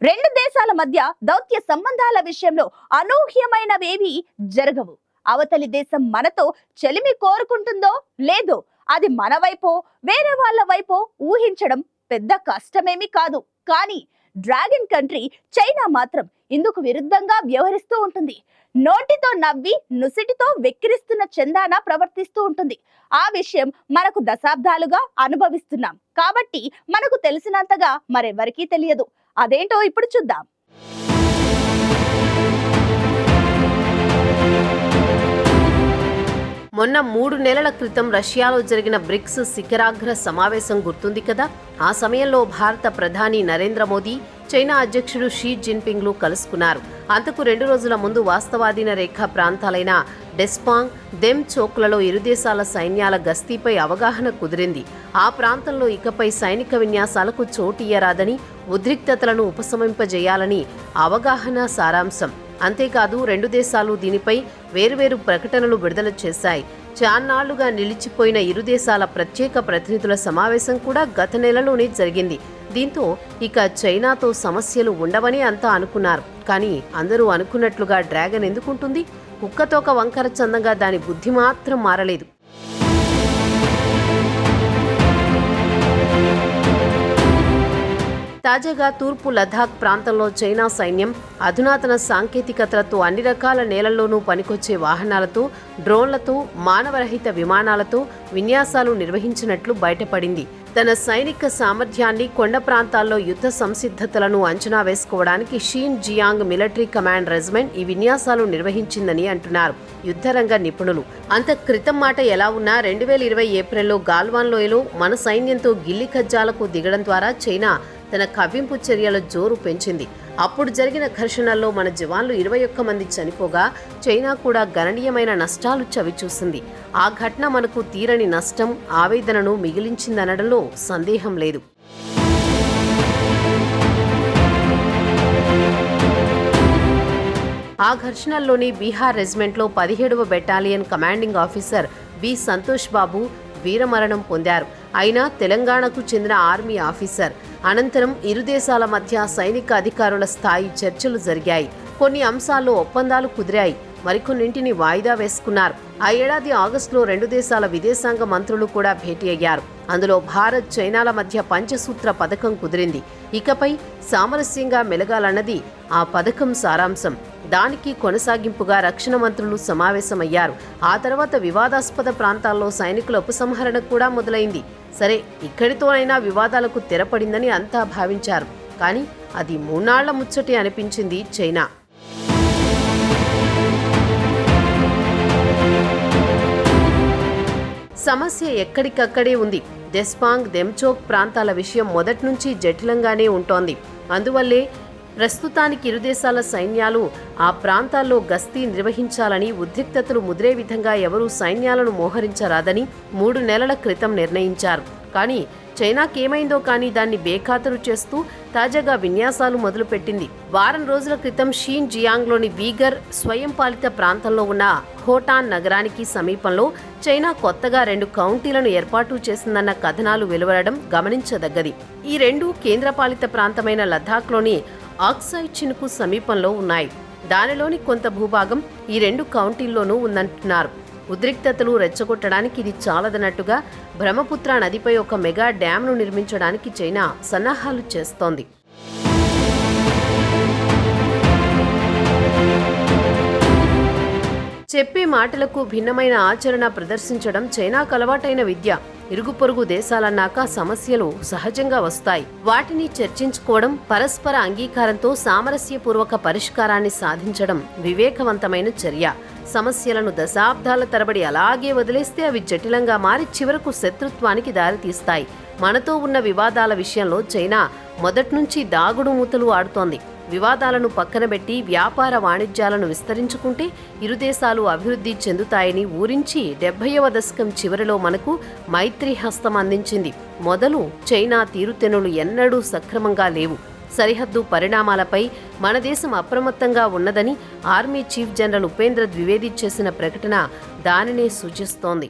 రెండు దేశాల మధ్య దౌత్య సంబంధాల విషయంలో అనూహ్యమైనవేవి జరగవు. అవతలి దేశం మనతో చెలిమి కోరుకుంటుందో లేదో అది మన వైపో వేరే వాళ్ళ వైపో ఊహించడం పెద్ద కష్టమేమీ కాదు. కానీ డ్రాగన్ కంట్రీ చైనా మాత్రం ఇందుకు విరుద్ధంగా వ్యవహరిస్తూ ఉంటుంది. నోటితో నవ్వి నుసిటితో వెక్కిరిస్తున్న చందాన ప్రవర్తిస్తూ ఉంటుంది. ఆ విషయం మనకు దశాబ్దాలుగా అనుభవిస్తున్నాం. కాబట్టి మనకు తెలిసినంతగా మరెవరికీ తెలియదు. అదేంటో ఇప్పుడు చూద్దాం. మొన్న మూడు నెలల క్రితం రష్యాలో జరిగిన బ్రిక్స్ శిఖరాగ్ర సమావేశం గుర్తుంది కదా? ఆ సమయంలో భారత ప్రధాని నరేంద్ర మోదీ చైనా అధ్యక్షుడు షీ జిన్పింగ్లు కలుసుకున్నారు. అంతకు రెండు రోజుల ముందు వాస్తవాధీన రేఖ ప్రాంతాలైన డెస్పాంగ్ దెమ్ చోక్లలో ఇరుదేశాల సైన్యాల గస్తీపై అవగాహన కుదిరింది. ఆ ప్రాంతంలో ఇకపై సైనిక విన్యాసాలకు చోటియ్యరాదని ఉద్రిక్తతలను ఉపశమింపజేయాలని అవగాహన సారాంశం. అంతేకాదు రెండు దేశాలు దీనిపై వేర్వేరు ప్రకటనలు విడుదల చేశాయి. చాన్నాళ్ళుగా నిలిచిపోయిన ఇరు దేశాల ప్రత్యేక ప్రతినిధుల సమావేశం కూడా గత నెలలోనే జరిగింది. దీంతో ఇక చైనాతో సమస్యలు ఉండవని అంతా అనుకున్నారు. కానీ అందరూ అనుకున్నట్లుగా డ్రాగన్ ఎందుకుంటుంది? కుక్కతోక వంకర చందంగా దాని బుద్ధి మాత్రం మారలేదు. తాజాగా తూర్పు లద్దాఖ్ ప్రాంతంలో చైనా సైన్యం అధునాతన సాంకేతికతలతో అన్ని రకాల నేలల్లోనూ పనికొచ్చే వాహనాలతో డ్రోన్లతో మానవరహిత విమానాలతో విన్యాసాలు నిర్వహించినట్లు బయటపడింది. తన సైనిక సామర్థ్యాన్ని కొండ ప్రాంతాల్లో యుద్ధ సంసిద్ధతలను అంచనా వేసుకోవడానికి Xinjiang military command regiment ఈ విన్యాసాలు నిర్వహించిందని అంటున్నారు. యుద్ధరంగ నిపుణులు. అంత క్రితం మాట ఎలా ఉన్నా రెండు వేల ఇరవై ఏప్రిల్లో గాల్వాన్ లోయలో మన సైన్యంతో గిల్లి కజ్జాలకు దిగడం ద్వారా చైనా తన కవ్వింపు చర్యల జోరు పెంచింది. అప్పుడు జరిగిన ఘర్షణల్లో మన జవాన్లు ఇరవై ఒక్క మంది చనిపోగా చైనా కూడా గణనీయమైన నష్టాలు చవిచూసింది. ఆ ఘటన మనకు తీరని నష్టం ఆవేదనను మిగిలించిందనడంలో సందేహం లేదు. ఆ ఘర్షణల్లోని బీహార్ రెజిమెంట్లో పదిహేడవ battalion commanding officer B Santosh Babu వీరమరణం పొందారు. అయినా తెలంగాణకు చెందిన ఆర్మీ ఆఫీసర్. అనంతరం ఇరు దేశాల మధ్య సైనిక అధికారుల స్థాయి చర్చలు జరిగాయి. కొన్ని అంశాల్లో ఒప్పందాలు కుదిరాయి. మరికొన్నింటిని వాయిదా వేసుకున్నారు. ఆ ఏడాది ఆగస్టులో రెండు దేశాల విదేశాంగ మంత్రులు కూడా భేటీ అయ్యారు. అందులో భారత్ చైనాల మధ్య పంచసూత్ర పథకం కుదిరింది. ఇకపై సామరస్యంగా మెలగాలన్నది ఆ పథకం సారాంశం. దానికి కొనసాగింపుగా రక్షణ మంత్రులు సమావేశమయ్యారు. ఆ తర్వాత వివాదాస్పద ప్రాంతాల్లో సైనికుల ఉపసంహరణ కూడా మొదలైంది. సరే ఇక్కడితోనైనా వివాదాలకు తెరపడిందని అంతా భావించారు. కానీ అది మూనాళ్ళ ముచ్చటి అనిపించింది చైనా. సమస్య ఎక్కడికక్కడే ఉంది. దెస్పాంగ్ దెమ్చోక్ ప్రాంతాల విషయం మొదటి నుంచి జటిలంగానే ఉంటోంది. అందువల్లే ప్రస్తుతానికి ఇరు దేశాల సైన్యాలు ఆ ప్రాంతాల్లో గస్తీ నిర్వహించాలని ఉద్రిక్తతలు ముదిరే విధంగా ఎవరూ సైన్యాలను మోహరించరాదని మూడు నెలల క్రితం నిర్ణయించారు. కానీ చైనాకి ఏమైందో కానీ దాన్ని బేఖాతరు చేస్తూ తాజాగా విన్యాసాలు మొదలుపెట్టింది. వారం రోజుల క్రితం షీన్ జియాంగ్లోని వీగర్ స్వయం పాలిత ప్రాంతంలో ఉన్న హోటాన్ నగరానికి సమీపంలో చైనా కొత్తగా రెండు కౌంటీలను ఏర్పాటు చేసిందన్న కథనాలు వెలువడడం గమనించదగ్గది. ఈ రెండు కేంద్రపాలిత ప్రాంతమైన లద్దాఖ్లోని ఆక్సైడ్ చినుకు సమీపంలో ఉన్నాయి. దానిలోని కొంత భూభాగం ఈ రెండు కౌంటీల్లోనూ ఉందంటున్నారు. ఉద్రిక్తతలు రెచ్చగొట్టడానికి ఇది చాలదన్నట్టుగా బ్రహ్మపుత్ర నదిపై ఒక మెగా డ్యాంను నిర్మించడానికి చైనా సన్నాహాలు చేస్తోంది. చెప్పే మాటలకు భిన్నమైన ఆచరణ ప్రదర్శించడం చైనాకు అలవాటైన విద్య. ఇరుగు పొరుగు దేశాలన్నాక సమస్యలు సహజంగా వస్తాయి. వాటిని చర్చించుకోవడం పరస్పర అంగీకారంతో సామరస్యపూర్వక పరిష్కారాన్ని సాధించడం వివేకవంతమైన చర్య. సమస్యలను దశాబ్దాల తరబడి అలాగే వదిలేస్తే అవి జటిలంగా మారి చివరకు శత్రుత్వానికి దారితీస్తాయి. మనతో ఉన్న వివాదాల విషయంలో చైనా మొదట్నుంచి దాగుడు మూతలు ఆడుతోంది. వివాదాలను పక్కనబెట్టి వ్యాపార వాణిజ్యాలను విస్తరించుకుంటే ఇరు దేశాలు అభివృద్ధి చెందుతాయని ఊరించి డెబ్బైవ దశకం చివరిలో మనకు మైత్రి హస్తం అందించింది. మొదలు చైనా తీరుతెనులు ఎన్నడూ సక్రమంగా లేవు. సరిహద్దు పరిణామాలపై మన దేశం అప్రమత్తంగా ఉన్నదని army chief general Upendra Dwivedi చేసిన ప్రకటన దానినే సూచిస్తోంది.